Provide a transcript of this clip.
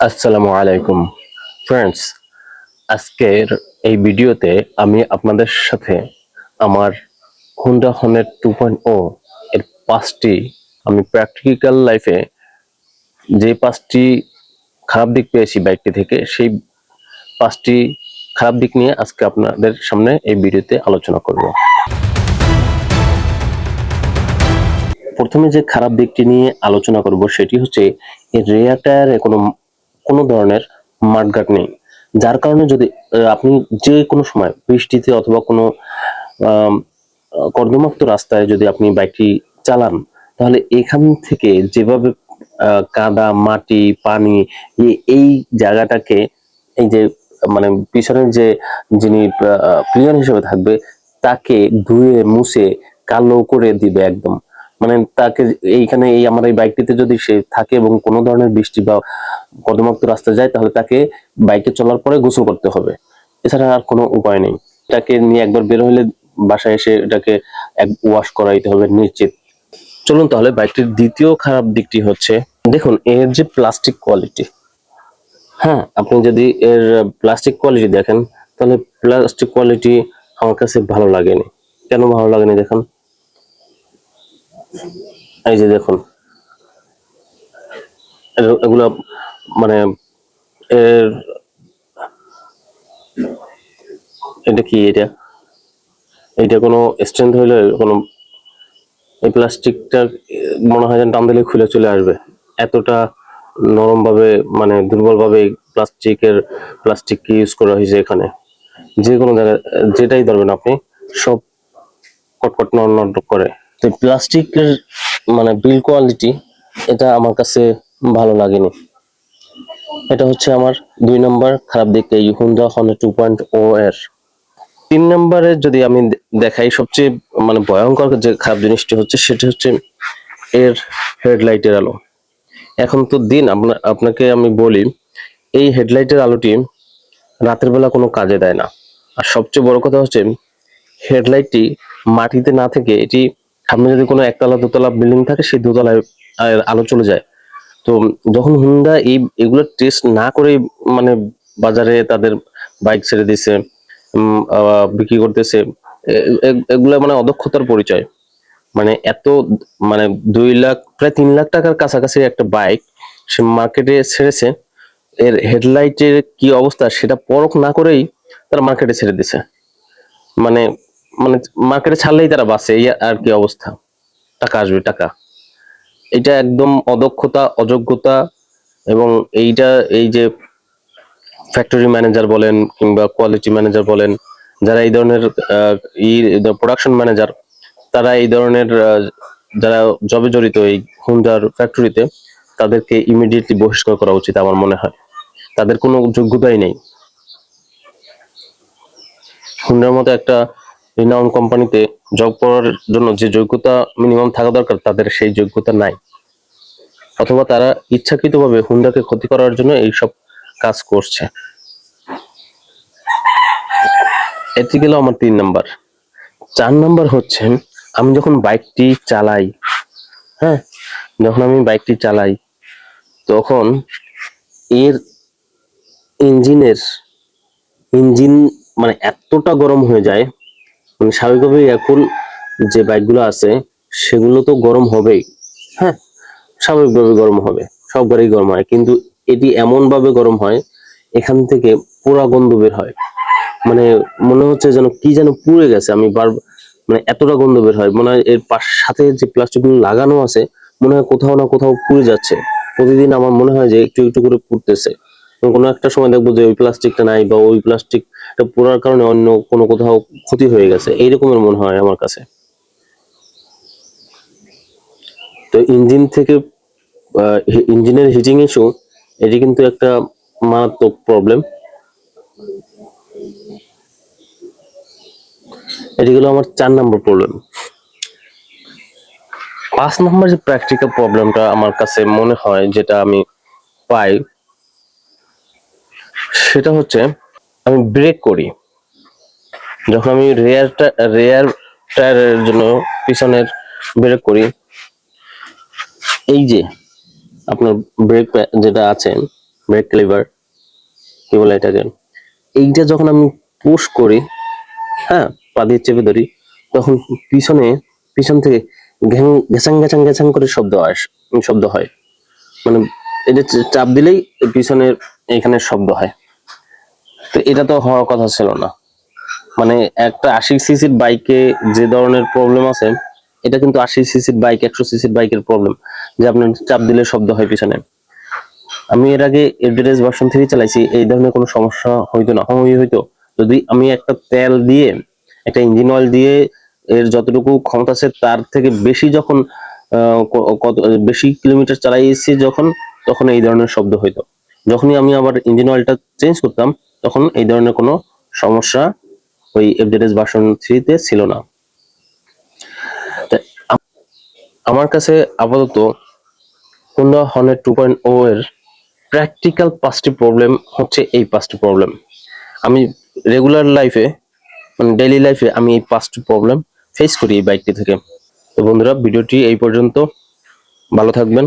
আসসালামু আলাইকুম। ফ্রেন্ডস আজকের এই ভিডিওতে আমি আপনাদের সাথে আমার হুন্ডা হনের টু পয়েন্ট ও এর পাঁচটি আমি প্র্যাকটিক্যাল লাইফে যে পাঁচটি খারাপ দিক পেয়েছি বাইকটি থেকে, সেই পাঁচটি খারাপ দিক নিয়ে আজকে আপনাদের সামনে এই ভিডিওতে আলোচনা করব। প্রথমে যে খারাপ দিকটি নিয়ে আলোচনা করব, সেটি হচ্ছে এর রেয়ার টায়ারে কোনো কোনো ধরনের মাঠঘাট নেই। যার কারণে যদি আপনি যে কোনো সময় বৃষ্টিতে অথবা কোনো কর্দমাক্ত রাস্তায় যদি আপনি বাইকটি চালান, তাহলে এখান থেকে যেভাবে কাদা, মাটি, পানি এই জায়গাটাকে, এই যে মানে পিছনের যে যিনি প্লেয়ার হিসেবে থাকবে, তাকে ধুয়ে, মুছে, কালো করে দিবে একদম। মানে তাকে এইখানে এই আমার এই বাইকটিতে যদি সে থাকে এবং কোনো ধরনের বৃষ্টি বা কর্দমাক্ত রাস্তা যায়, তাহলে তাকে বাইকে চলার পরে গোসল করতে হবে। এছাড়া আর কোনো উপায় নেই। এটাকে নিয়ে একবার বের হলে বাসায় এসে এটাকে এক ওয়াশ করাইতে হবে নিশ্চিত। চলুন তাহলে বাইকটির দ্বিতীয় খারাপ দিকটি হচ্ছে, দেখুন, এর যে প্লাস্টিক কোয়ালিটি হ্যাঁ আপনি যদি এর প্লাস্টিক কোয়ালিটি দেখেন, তাহলে প্লাস্টিক কোয়ালিটি আমার কাছে ভালো লাগেনি। কেন ভালো লাগেনি দেখুন? এই যে দেখুন। এগুলো মানে এর, এটা কি এটা? এটা কোনো স্ট্রেংথ হইলে কোনো, এই প্লাস্টিকটা, মনে হয় যেন টান দিলে খুলে চলে আসবে। এতটা নরম ভাবে মানে দুর্বল ভাবে প্লাস্টিকের, প্লাস্টিক ইউজ করা হয়েছে এখানে। যে কোনো জায়গায়, যেটাই ধরবেন আপনি, সব কটকট নড় করে। তো প্লাস্টিকের মানে বিল কোয়ালিটি এটা আমার কাছে ভালো লাগেনি। এটা হচ্ছে আমার দুই নম্বর খারাপ দিক, এই হুন্ডা হনে টু পয়েন্ট ও এর। তিন নম্বরে যদি আমি দেখাই, সবচেয়ে মানে ভয়ঙ্কর যে খারাপ জিনিসটি হচ্ছে, সেটা হচ্ছে এর হেডলাইটের আলো। এখন তো দিন, আপনা, আপনাকে আমি বলি, এই হেডলাইটের আলোটি রাতের বেলা কোনো কাজে দেয় না। আর সবচেয়ে বড় কথা হচ্ছে, হেডলাইটটি মাটিতে না থেকে এটি সামনে যদি কোনো একতলা, দোতলা বিল্ডিং থাকে, সেই দোতলায় আলো চলে যায়। তো যখন হুন্ডা এই, এগুলো টেস্ট না করে মানে বাজারে তাদের বাইক ছেড়ে দিছে বিক্রি করতেছে, এ- এ- মানে অদক্ষতার পরিচয়। মানে এত মানে দুই লাখ, প্রায় তিন লাখ টাকার কাছাকাছি একটা বাইক সে মার্কেটে ছেড়েছে, এর হেডলাইটের কি অবস্থা সেটা পরখ না করেই তারা মার্কেটে ছেড়ে দিছে মানে মানে মার্কেটে ছাড়লেই তারা বাঁচে, এই আর কি অবস্থা। টাকা আসবে, টাকা। এটা একদম অদক্ষতা, অযোগ্যতা এবং এইটা, এই যে ফ্যাক্টরি ম্যানেজার বলেন কিংবা কোয়ালিটি ম্যানেজার বলেন, যারা এই ধরনের প্রোডাকশন ম্যানেজার তারা এই ধরনের যারা জবে জড়িত এই হুন্ডার ফ্যাক্টরিতে তাদেরকে ইমিডিয়েটলি বহিষ্কার করা উচিত আমার মনে হয়। তাদের কোনো যোগ্যতাই নেই। হুন্ডার মতো একটা রিনাউন কোম্পানিতে জব করার জন্য যে যোগ্যতা মিনিমাম থাকা দরকার, তাদের সেই যোগ্যতা নাই। অথবা তারা ইচ্ছাকৃতভাবে হুন্ডাকে ক্ষতি করার জন্য এইসব কাজ করছে। এটি গেল আমার তিন নাম্বার। চার নাম্বার হচ্ছে, আমি যখন বাইকটি চালাই হ্যাঁ যখন আমি বাইকটি চালাই, তখন এর ইঞ্জিনের, ইঞ্জিন মানে এতটা গরম হয়ে যায় মানে স্বাভাবিকভাবেই এখন যে বাইকগুলো আছে, সেগুলো তো গরম হবেই। হ্যাঁ স্বাভাবিকভাবে গরম হবে, সব গাড়ি গরম হয়। কিন্তু এটি এমন ভাবে গরম হয়, এখান থেকে পোড়া গন্ধ বের হয়। মানে মনে হচ্ছে যেন কি যেন পুড়ে গেছে, আমি বার মানে এতটা গন্ধ বের হয়। মনে হয় এর পাশ, সাথে যে প্লাস্টিকগুলো লাগানো আছে, মনে হয় কোথাও না কোথাও পুড়ে যাচ্ছে। প্রতিদিন আমার মনে হয় যে একটু একটু করে পুড়তেছে। কোনো একটা সময় দেখব যে ওই প্লাস্টিকটা নাই বা ওই প্লাস্টিকটা পোড়ার কারণে অন্য কোনো কোথাও ক্ষতি হয়ে গেছে। এইরকমের মনে হয় আমার কাছে। তো ইঞ্জিন থেকে ইঞ্জিনের হিটিং ইস্যু, এটি কিন্তু একটা মারাত্মক প্রবলেম এটি হলো আমার চার নম্বর প্রবলেম পাঁচ নম্বর যে প্র্যাকটিক্যাল প্রবলেমটা আমার কাছে মনে হয় যেটা আমি পাই সেটা হচ্ছে আমি ব্রেক করি। যখন আমি রেয়ার রেয়ার টায়ারের জন্য পিছনের ব্রেক করি, এই যে আপনার ব্রেক যেটা আছে ব্রেক লিভার কি বলে এটাকে এইটা যখন আমি পুশ করি হ্যাঁ পা দিয়ে চেপে ধরি, তখন পিছনে, পিছন থেকে ঘ্যাং ঘেসাং ঘেসাং ঘেসাং করে শব্দ হয় শব্দ হয়। মানে এটা চাপ দিলেই পিছনের, এখানে শব্দ হয়। তো এটা তো হওয়ার কথা ছিল না। মানে একটা আশি সিসির বাইকে যে ধরনের প্রবলেম আছে, এটা কিন্তু আশি সিসির বাইক একশো সিসির বাইকের প্রবলেম যে আপনার চাপ দিলে শব্দ হয় পিছনে। আমি এর আগে এভারেজ ভার্সন থ্রি চালাইছি, এই ধরনের কোনো সমস্যা হইতো না। হয়, হইতো। যদি আমি একটা তেল দিয়ে, একটা ইঞ্জিন অয়েল দিয়ে এর যতটুকু ক্ষমতা আছে, তার থেকে বেশি যখন কত, বেশি কিলোমিটার চালাইছি যখন, তখন এই ধরনের শব্দ হইতো। যখনই আমি আবার ইঞ্জিন অয়েলটা চেঞ্জ করতাম, তখন এই ধরনের কোনো সমস্যা ওই এফডিএস ভার্সন থ্রিতে ছিল না। আমার কাছে আপাতত Honda Hornet two point O এর প্র্যাকটিক্যাল পাঁচটি প্রবলেম হচ্ছে এই পাঁচটি প্রবলেম আমি রেগুলার লাইফে মানে ডেইলি লাইফে আমি এই পাঁচটি প্রবলেম ফেস করি এই বাইকটি থেকে। তো বন্ধুরা, ভিডিওটি এই পর্যন্ত। ভালো থাকবেন।